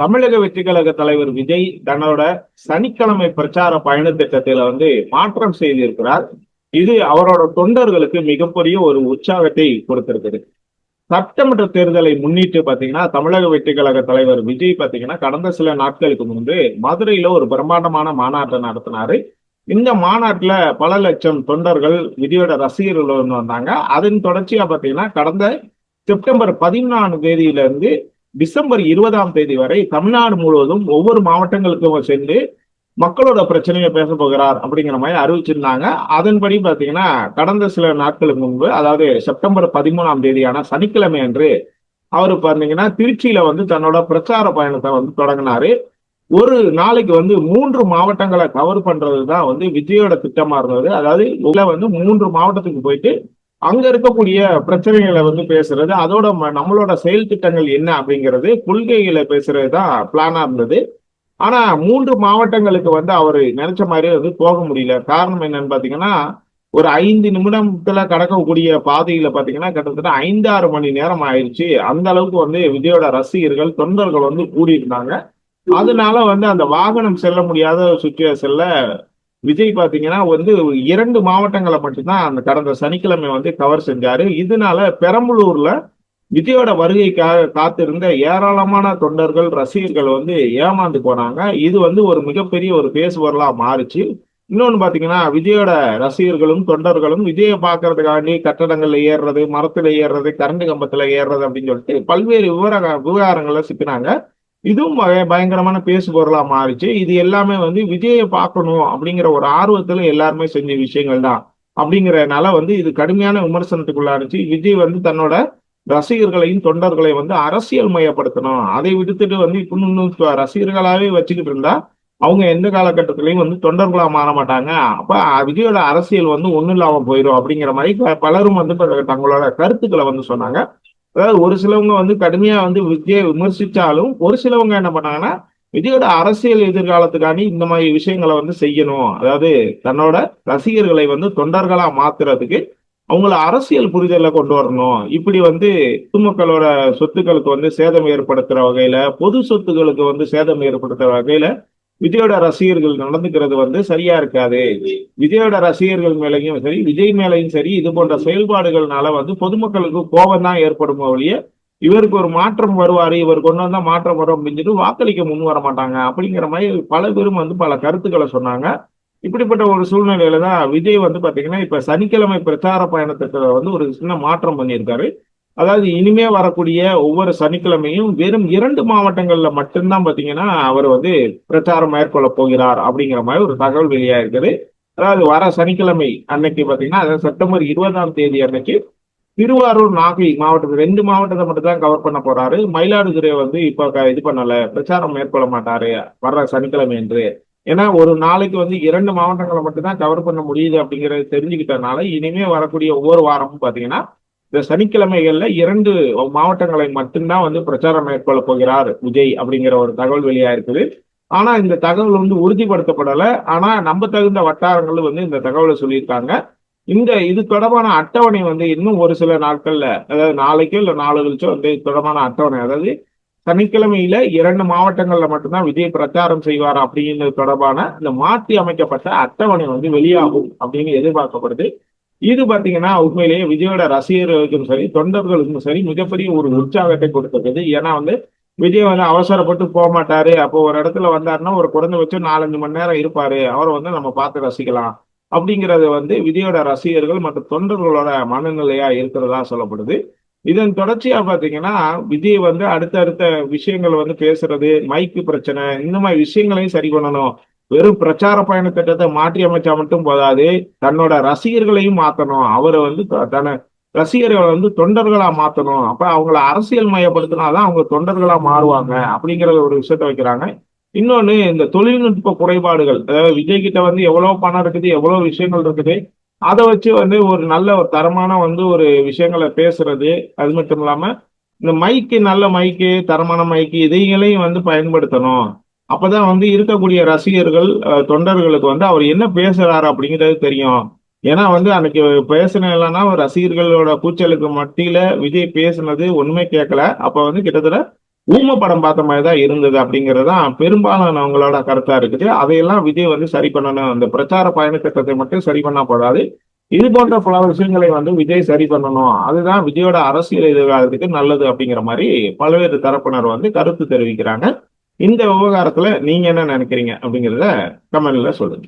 தமிழக வெற்றி கழக தலைவர் விஜய் தன்னோட சனிக்கிழமை பிரச்சார பயண திட்டத்தில வந்து மாற்றம் செய்திருக்கிறார். இது அவரோட தொண்டர்களுக்கு மிகப்பெரிய ஒரு உற்சாகத்தை கொடுத்திருக்குது. சட்டமன்ற தேர்தலை முன்னிட்டு பாத்தீங்கன்னா தமிழக வெற்றி கழக தலைவர் விஜய் பாத்தீங்கன்னா கடந்த சில நாட்களுக்கு முன்பு மதுரையில ஒரு பிரம்மாண்டமான மாநாட்டை நடத்தினாரு. இந்த மாநாட்டுல பல லட்சம் தொண்டர்கள் விஜயோட ரசிகர்கள் வந்து வந்தாங்க. அதன் தொடர்ச்சியா பாத்தீங்கன்னா கடந்த செப்டம்பர் பதினான்கு தேதியில இருந்து டிசம்பர் இருபதாம் தேதி வரை தமிழ்நாடு முழுவதும் ஒவ்வொரு மாவட்டங்களுக்கும் சென்று மக்களோட பிரச்சனையை பேச போகிறார் அப்படிங்கிற மாதிரி அறிவிச்சிருந்தாங்க. அதன்படி பாத்தீங்கன்னா கடந்த சில நாட்களுக்கு முன்பு அதாவது செப்டம்பர் பதிமூணாம் தேதியான சனிக்கிழமை அன்று அவர் பாத்தீங்கன்னா திருச்சியில வந்து தன்னோட பிரச்சார பயணத்தை வந்து தொடங்கினாரு. ஒரு நாளைக்கு வந்து மூன்று மாவட்டங்களை கவர் பண்றது தான் வந்து விஜயோட திட்டமா இருந்தது. அதாவது உள்ள வந்து மூன்று மாவட்டத்துக்கு போயிட்டு அங்க இருக்கக்கூடிய பிரச்சனைகளை வந்து பேசுறது அதோட ம- நம்மளோட செயல் திட்டங்கள் என்ன அப்படிங்கிறது கொள்கைகளை பேசுறது தான் பிளானா இருந்தது. ஆனா மூன்று மாவட்டங்களுக்கு வந்து அவர் நினைச்ச மாதிரி வந்து போக முடியல. காரணம் என்னன்னு பாத்தீங்கன்னா ஒரு ஐந்து நிமிடத்துல கடக்கக்கூடிய பாதையில பாத்தீங்கன்னா கிட்டத்தட்ட ஐந்து ஆறு மணி நேரம் ஆயிடுச்சு அந்த அளவுக்கு வந்து விஜயோட ரசிகர்கள் தொண்டர்கள் வந்து கூடியிருந்தாங்க. அதனால வந்து அந்த வாகனம் செல்ல முடியாத சுச்சுவேஷன்ல விஜய் பாத்தீங்கன்னா வந்து இரண்டு மாவட்டங்களை மட்டும்தான் அந்த கடந்த சனிக்கிழமை வந்து கவர் செஞ்சாரு. இதனால பெரம்பலூர்ல விஜயோட வருகைக்காக காத்திருந்த ஏராளமான தொண்டர்கள் ரசிகர்கள் வந்து ஏமாந்து போனாங்க. இது வந்து ஒரு மிகப்பெரிய ஒரு பேசுபொருளா மாறுச்சு. இன்னொன்னு பாத்தீங்கன்னா விஜயோட ரசிகர்களும் தொண்டர்களும் விஜயை பார்க்கறதுக்காண்டி கட்டடங்கள்ல ஏறுறது மரத்துல ஏறுறது கரண்ட் கம்பத்துல ஏறுறது அப்படின்னு சொல்லிட்டு பல்வேறு விவர விவகாரங்கள்ல சிக்கினாங்க. இதுவும் பயங்கரமான பேசு பொருளா மாறிச்சு. இது எல்லாமே வந்து விஜயை பார்க்கணும் அப்படிங்கிற ஒரு ஆர்வத்துல எல்லாருமே செஞ்ச விஷயங்கள் தான். அப்படிங்கிறனால வந்து இது கடுமையான விமர்சனத்துக்குள்ளாருச்சு விஜய் வந்து தன்னோட ரசிகர்களையும் தொண்டர்களையும் வந்து அரசியல் மயப்படுத்தணும். அதை விடுத்துட்டு வந்து இப்ப இன்னும் ரசிகர்களாவே வச்சுக்கிட்டு இருந்தா அவங்க எந்த காலகட்டத்திலையும் வந்து தொண்டர்களா மாற மாட்டாங்க. அப்ப விஜயோட அரசியல் வந்து ஒன்றும் இல்லாம போயிடும் அப்படிங்கிற மாதிரி பலரும் வந்து தங்களோட கருத்துக்களை வந்து சொன்னாங்க. அதாவது ஒரு சிலவங்க வந்து கடுமையா வந்து விஜயை விமர்சிச்சாலும் ஒரு சிலவங்க என்ன பண்ணாங்கன்னா விஜயோட அரசியல் எதிர்காலத்துக்காண்டி இந்த மாதிரி விஷயங்களை வந்து செய்யணும். அதாவது தன்னோட ரசிகர்களை வந்து தொண்டர்களா மாத்துறதுக்கு அவங்கள அரசியல் புரிதலை கொண்டு வரணும். இப்படி வந்து பொதுமக்களோட சொத்துக்களுக்கு வந்து சேதம் ஏற்படுத்துற வகையில பொது சொத்துக்களுக்கு வந்து சேதம் ஏற்படுத்துற வகையில விஜயோட ரசிகர்கள் நடந்துக்கிறது வந்து சரியா இருக்காது. விஜயோட ரசிகர்கள் மேலையும் சரி விஜய் மேலையும் சரி இது போன்ற செயல்பாடுகள்னால வந்து பொதுமக்களுக்கு கோபம் தான் ஏற்படும் ஒழிய இவருக்கு ஒரு மாற்றம் வருவாரு இவர் கொண்டு வந்தா மாற்றம் வரும் அப்படின்னு வாக்களிக்க முன் வர மாட்டாங்க. அப்படிங்கிற மாதிரி பல பேரும் வந்து பல கருத்துக்களை சொன்னாங்க. இப்படிப்பட்ட ஒரு சூழ்நிலையில தான் விஜய் வந்து பாத்தீங்கன்னா இப்ப சனிக்கிழமை பிரச்சார பயணத்துக்கு வந்து ஒரு சின்ன மாற்றம் பண்ணியிருக்காரு. அதாவது இனிமே வரக்கூடிய ஒவ்வொரு சனிக்கிழமையும் வெறும் இரண்டு மாவட்டங்கள்ல மட்டும்தான் பாத்தீங்கன்னா அவர் வந்து பிரச்சாரம் மேற்கொள்ள போகிறார் அப்படிங்கிற மாதிரி ஒரு தகவல் வெளியா இருக்குது. அதாவது வர சனிக்கிழமை அன்னைக்கு பாத்தீங்கன்னா அதாவது செப்டம்பர் இருபதாம் தேதி அன்னைக்கு திருவாரூர் நாகை மாவட்டத்தில் ரெண்டு மாவட்டத்தை மட்டும் தான் கவர் பண்ண போறாரு. மயிலாடுதுறை வந்து இப்ப இது பண்ணல பிரச்சாரம் மேற்கொள்ள மாட்டாரு வர்ற சனிக்கிழமை என்று. ஏன்னா ஒரு நாளைக்கு வந்து இரண்டு மாவட்டங்களை மட்டும் தான் கவர் பண்ண முடியுது அப்படிங்கறது தெரிஞ்சுக்கிட்டனால இனிமே வரக்கூடிய ஒவ்வொரு வாரமும் பாத்தீங்கன்னா இந்த சனிக்கிழமைகள்ல இரண்டு மாவட்டங்களை மட்டும்தான் வந்து பிரச்சாரம் மேற்கொள்ள போகிறார் விஜய் அப்படிங்கிற ஒரு தகவல் வெளியா இருக்குது. ஆனா இந்த தகவல் வந்து உறுதிப்படுத்தப்படல. ஆனா நம்ப தகுந்த வட்டாரங்கள் வந்து இந்த தகவலை சொல்லியிருக்காங்க. இந்த இது தொடர்பான அட்டவணை வந்து இன்னும் ஒரு சில நாட்கள்ல அதாவது நாளைக்கோ இல்ல நாலு கழிச்சோ வந்து இது தொடர்பான அட்டவணை. அதாவது சனிக்கிழமையில இரண்டு மாவட்டங்கள்ல மட்டும்தான் விஜய் பிரச்சாரம் செய்வார் அப்படிங்கிறது தொடர்பான இந்த மாற்றி அமைக்கப்பட்ட அட்டவணை வந்து வெளியாகும் அப்படின்னு எதிர்பார்க்கப்படுது. இது பாத்தீங்கன்னா உண்மையிலேயே விஜயோட ரசிகர்களுக்கும் சரி தொண்டர்களுக்கும் சரி மிகப்பெரிய ஒரு உற்சாகத்தை கொடுத்திருக்குது. ஏன்னா வந்து விஜய் வந்து அவசரப்பட்டு போக மாட்டாரு. அப்போ ஒரு இடத்துல வந்தாருன்னா ஒரு குறைந்தபட்சம் நாலஞ்சு மணி நேரம் இருப்பாரு. அவரை வந்து நம்ம பார்த்து ரசிக்கலாம். அப்படிங்கிறது வந்து விஜயோட ரசிகர்கள் மற்றும் தொண்டர்களோட மனநிலையா இருக்கிறதா சொல்லப்படுது. இதன் தொடர்ச்சியா பாத்தீங்கன்னா விஜய் வந்து அடுத்தடுத்த விஷயங்கள் வந்து பேசுறது மைக்கு பிரச்சனை இந்த மாதிரி விஷயங்களையும் சரி பண்ணணும். வெறும் பிரச்சார பயண திட்டத்தை மாற்றி அமைச்சா மட்டும் போதாது தன்னோட ரசிகர்களையும் மாத்தணும். அவரை வந்து த- தன ரசிகர்களை வந்து தொண்டர்களா மாத்தணும். அப்ப அவங்கள அரசியல் மயப்படுத்தினாதான் அவங்க தொண்டர்களா மாறுவாங்க அப்படிங்கிற ஒரு விஷயத்த வைக்கிறாங்க. இன்னொன்னு இந்த தொழில்நுட்ப குறைபாடுகள் அதாவது விஜய் கிட்ட வந்து எவ்வளவு பணம் இருக்குது எவ்வளவு விஷயங்கள் இருக்குது அதை வச்சு வந்து ஒரு நல்ல ஒரு தரமான வந்து ஒரு விஷயங்களை பேசுறது. அது மட்டும் இல்லாம இந்த மைக்கு நல்ல மைக்கு தரமான மைக்கு இதைகளையும் வந்து பயன்படுத்தணும். அப்பதான் வந்து இருக்கக்கூடிய ரசிகர்கள் தொண்டர்களுக்கு வந்து அவர் என்ன பேசுறாரு அப்படிங்கிறது தெரியும். ஏன்னா வந்து அன்னைக்கு பேசினா இல்லைன்னா ரசிகர்களோட கூச்சலுக்கு மத்தியில விஜய் பேசினது ஒண்ணுமே கேட்கல. அப்ப வந்து கிட்டத்தட்ட ஊம படம் பார்த்த மாதிரி தான் இருந்தது அப்படிங்கறதான் பெரும்பாலானவங்களோட கருத்தா இருக்குது. அதையெல்லாம் விஜய் வந்து சரி பண்ணணும். அந்த பிரச்சார பயண திட்டத்தை மட்டும் சரி பண்ணப்படாது போடாது இது போன்ற பல விஷயங்களை வந்து விஜய் சரி பண்ணணும். அதுதான் விஜயோட அரசியல் எதிர்காலத்துக்கு நல்லது அப்படிங்கிற மாதிரி பல்வேறு தரப்பினர் வந்து கருத்து தெரிவிக்கிறாங்க. இந்த விவகாரத்துல நீங்க என்ன நினைக்கிறீங்க அப்படிங்கிறத கமெண்ட்ல சொல்லுங்க.